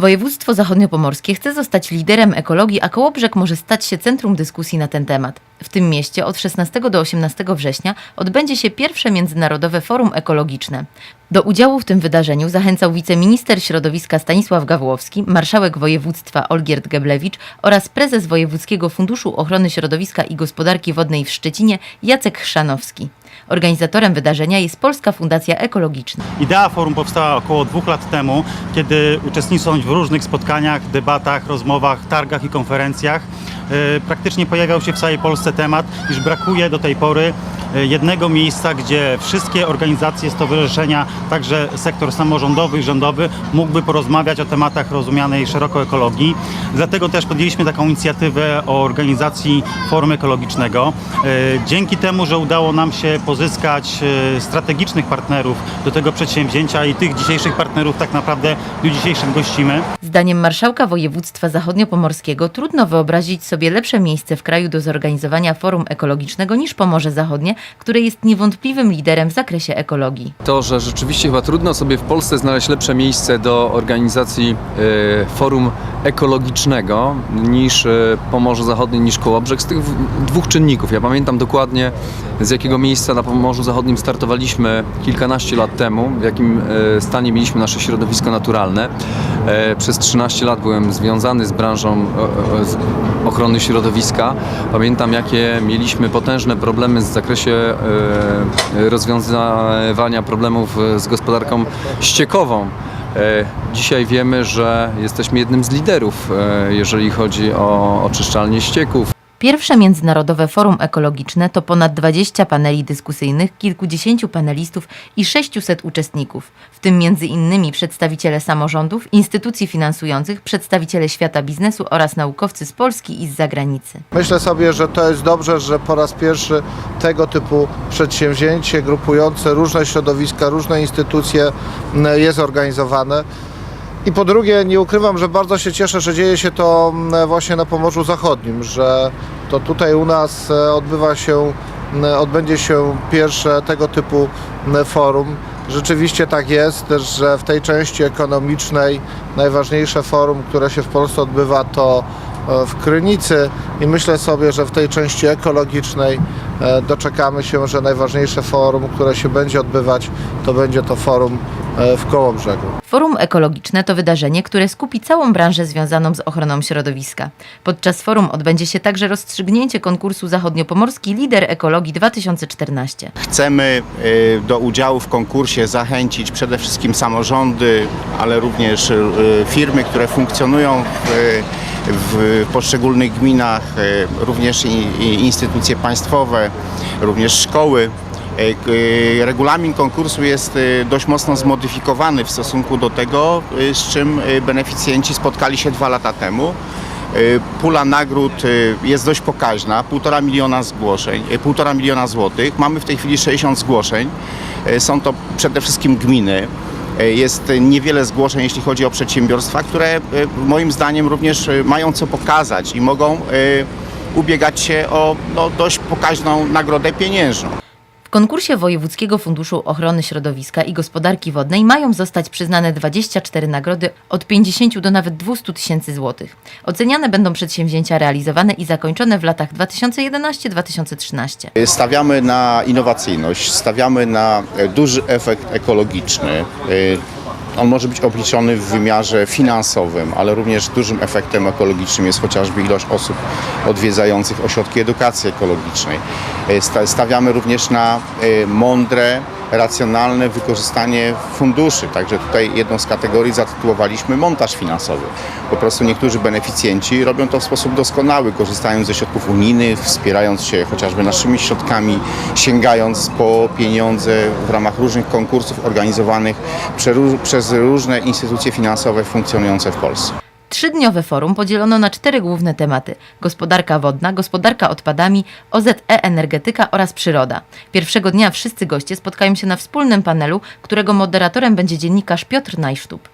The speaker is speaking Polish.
Województwo zachodniopomorskie chce zostać liderem ekologii, a Kołobrzeg może stać się centrum dyskusji na ten temat. W tym mieście od 16 do 18 września odbędzie się pierwsze Międzynarodowe Forum Ekologiczne. Do udziału w tym wydarzeniu zachęcał wiceminister środowiska Stanisław Gawłowski, marszałek województwa Olgierd Geblewicz oraz prezes Wojewódzkiego Funduszu Ochrony Środowiska i Gospodarki Wodnej w Szczecinie Jacek Chrzanowski. Organizatorem wydarzenia jest Polska Fundacja Ekologiczna. Idea forum powstała około dwóch lat temu, kiedy uczestnicząc w różnych spotkaniach, debatach, rozmowach, targach i konferencjach, e, praktycznie pojawiał się w całej Polsce temat, iż brakuje do tej pory jednego miejsca, gdzie wszystkie organizacje, stowarzyszenia, także sektor samorządowy i rządowy mógłby porozmawiać o tematach rozumianej szeroko ekologii. Dlatego też podjęliśmy taką inicjatywę o organizacji forum ekologicznego. E, Dzięki temu, że udało nam się pozyskać e, strategicznych partnerów do tego przedsięwzięcia i tych dzisiejszych partnerów tak naprawdę w dniu dzisiejszym gościmy. Zdaniem marszałka województwa zachodniopomorskiego trudno wyobrazić sobie lepsze miejsce w kraju do zorganizowania forum ekologicznego niż Pomorze Zachodnie, które jest niewątpliwym liderem w zakresie ekologii. To, że rzeczywiście chyba trudno sobie w Polsce znaleźć lepsze miejsce do organizacji e, forum ekologicznego niż e, Pomorze Zachodnie, niż Kołobrzeg z tych dwóch czynników. Ja pamiętam dokładnie z jakiego miejsca na Pomorzu Zachodnim startowaliśmy kilkanaście lat temu, w jakim e, stanie mieliśmy nasze środowisko naturalne. E, Przez 13 lat byłem związany z branżą e, z ochrony środowiska. Pamiętam, jakie mieliśmy potężne problemy w zakresie e, rozwiązywania problemów e, z gospodarką ściekową. E, Dzisiaj wiemy, że jesteśmy jednym z liderów, e, jeżeli chodzi o oczyszczalnie ścieków. Pierwsze Międzynarodowe Forum Ekologiczne to ponad 20 paneli dyskusyjnych, kilkudziesięciu panelistów i 600 uczestników, w tym między innymi przedstawiciele samorządów, instytucji finansujących, przedstawiciele świata biznesu oraz naukowcy z Polski i z zagranicy. Myślę sobie, że to jest dobrze, że po raz pierwszy tego typu przedsięwzięcie grupujące różne środowiska, różne instytucje m, jest organizowane. I po drugie, nie ukrywam, że bardzo się cieszę, że dzieje się to m, właśnie na Pomorzu Zachodnim, że to tutaj u nas e, odbywa się, m, odbędzie się pierwsze tego typu m, forum. Rzeczywiście tak jest, że w tej części ekonomicznej najważniejsze forum, które się w Polsce odbywa, to e, w Krynicy i myślę sobie, że w tej części ekologicznej doczekamy się, że najważniejsze forum, które się będzie odbywać, to będzie to forum e, w Kołobrzegu. Forum ekologiczne to wydarzenie, które skupi całą branżę związaną z ochroną środowiska. Podczas forum odbędzie się także rozstrzygnięcie konkursu Zachodniopomorski Lider Ekologii 2014. Chcemy y, do udziału w konkursie zachęcić przede wszystkim samorządy, ale również firmy, które funkcjonują w, w poszczególnych gminach, również i, i instytucje państwowe, również szkoły. Y, y, Regulamin konkursu jest y, dość mocno zmodyfikowany w stosunku do tego, z czym beneficjenci spotkali się dwa lata temu. Pula nagród jest dość pokaźna, półtora miliona zgłoszeń, y, półtora miliona złotych. Mamy w tej chwili 60 zgłoszeń. Są to przede wszystkim gminy. Jest niewiele zgłoszeń, jeśli chodzi o przedsiębiorstwa, które moim zdaniem również mają co pokazać i mogą ubiegać się o no, dość pokaźną nagrodę pieniężną. W konkursie Wojewódzkiego Funduszu Ochrony Środowiska i Gospodarki Wodnej mają zostać przyznane 24 nagrody od 50 do nawet 200 tysięcy złotych. Oceniane będą przedsięwzięcia realizowane i zakończone w latach 2011-2013. Stawiamy na innowacyjność, stawiamy na e, duży efekt ekologiczny. On może być obliczony w wymiarze finansowym, ale również dużym efektem ekologicznym jest chociażby ilość osób odwiedzających ośrodki edukacji ekologicznej. E, sta- Stawiamy również na e, mądre, racjonalne wykorzystanie funduszy. Także tutaj jedną z kategorii zatytułowaliśmy montaż finansowy. Po prostu niektórzy beneficjenci robią to w sposób doskonały, korzystając ze środków unijnych, wspierając się chociażby naszymi środkami, sięgając po pieniądze w ramach różnych konkursów organizowanych prze- przez różne instytucje finansowe funkcjonujące w Polsce. Trzydniowe forum podzielono na cztery główne tematy: gospodarka wodna, gospodarka odpadami, OZE energetyka oraz przyroda. Pierwszego dnia wszyscy goście spotkają się na wspólnym panelu, którego moderatorem będzie dziennikarz Piotr Najsztub.